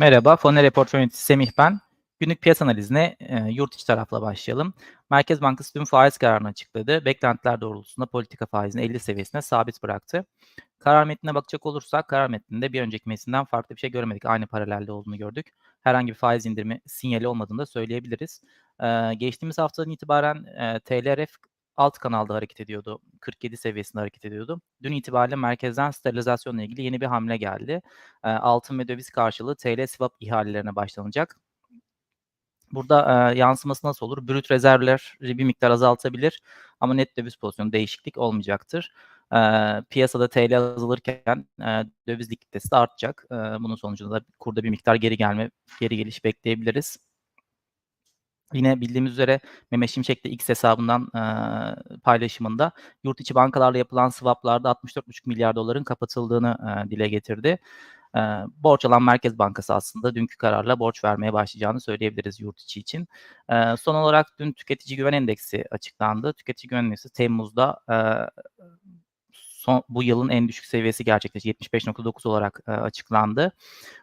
Merhaba, Foner Report yöneticisi Semih ben. Günlük piyasa analizine e, yurt içi tarafla başlayalım. Merkez Bankası dün faiz kararını açıkladı. Beklentiler doğrultusunda politika faizini 50 seviyesine sabit bıraktı. Karar metnine bakacak olursak karar metninde bir önceki metninden farklı bir şey görmedik. Aynı paralelde olduğunu gördük. Herhangi bir faiz indirimi sinyali olmadığını da söyleyebiliriz. Ee, geçtiğimiz haftadan itibaren e, TLRF alt kanalda hareket ediyordu. 47 seviyesinde hareket ediyordu. Dün itibariyle merkezden sterilizasyonla ilgili yeni bir hamle geldi. E, altın ve döviz karşılığı TL swap ihalelerine başlanacak. Burada e, yansıması nasıl olur? Brüt rezervler bir miktar azaltabilir ama net döviz pozisyonu değişiklik olmayacaktır. E, piyasada TL azalırken e, döviz likiditesi de artacak. E, bunun sonucunda da kurda bir miktar geri gelme, geri geliş bekleyebiliriz. Yine bildiğimiz üzere Mehmet Şimşek de X hesabından e, paylaşımında yurt içi bankalarla yapılan swaplarda 64,5 milyar doların kapatıldığını e, dile getirdi. E, borç alan Merkez Bankası aslında dünkü kararla borç vermeye başlayacağını söyleyebiliriz yurt içi için. E, son olarak dün tüketici güven endeksi açıklandı. Tüketici güven endeksi Temmuz'da e, son, bu yılın en düşük seviyesi gerçekleşti. 75.9 olarak e, açıklandı.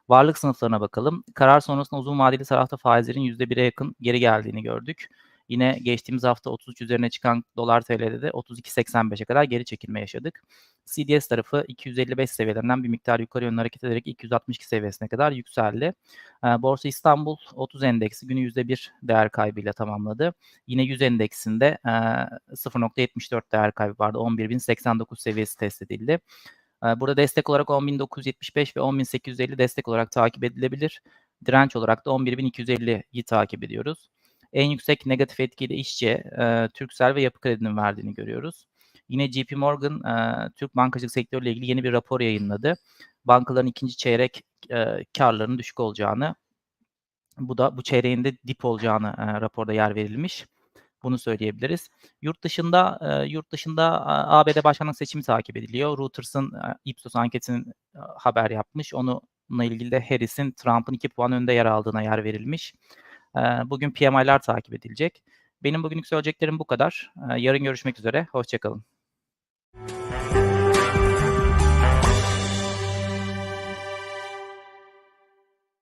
Varlık sınıflarına bakalım. Karar sonrasında uzun vadeli tarafta faizlerin %1'e yakın geri geldiğini gördük. Yine geçtiğimiz hafta 33 üzerine çıkan dolar TL'de de 32.85'e kadar geri çekilme yaşadık. CDS tarafı 255 seviyelerinden bir miktar yukarı yönlü hareket ederek 262 seviyesine kadar yükseldi. Borsa İstanbul 30 endeksi günü %1 değer kaybıyla tamamladı. Yine 100 endeksinde 0.74 değer kaybı vardı. 11.089 seviyesi test edildi. Burada destek olarak 10.975 ve 10.850 destek olarak takip edilebilir. Direnç olarak da 11.250'yi takip ediyoruz. En yüksek negatif etkiyi de işçi, e, Türksel ve Yapı Kredi'nin verdiğini görüyoruz. Yine JP Morgan e, Türk bankacılık sektörüyle ilgili yeni bir rapor yayınladı. Bankaların ikinci çeyrek e, karlarının düşük olacağını, bu da bu çeyreğin de dip olacağını e, raporda yer verilmiş. Bunu söyleyebiliriz. Yurt dışında yurt dışında ABD başkanlık seçimi takip ediliyor. Reuters'ın Ipsos anketinin haber yapmış. Onunla ilgili de Harris'in Trump'ın 2 puan önünde yer aldığına yer verilmiş. Bugün PMI'ler takip edilecek. Benim bugünlük söyleyeceklerim bu kadar. Yarın görüşmek üzere. Hoşçakalın.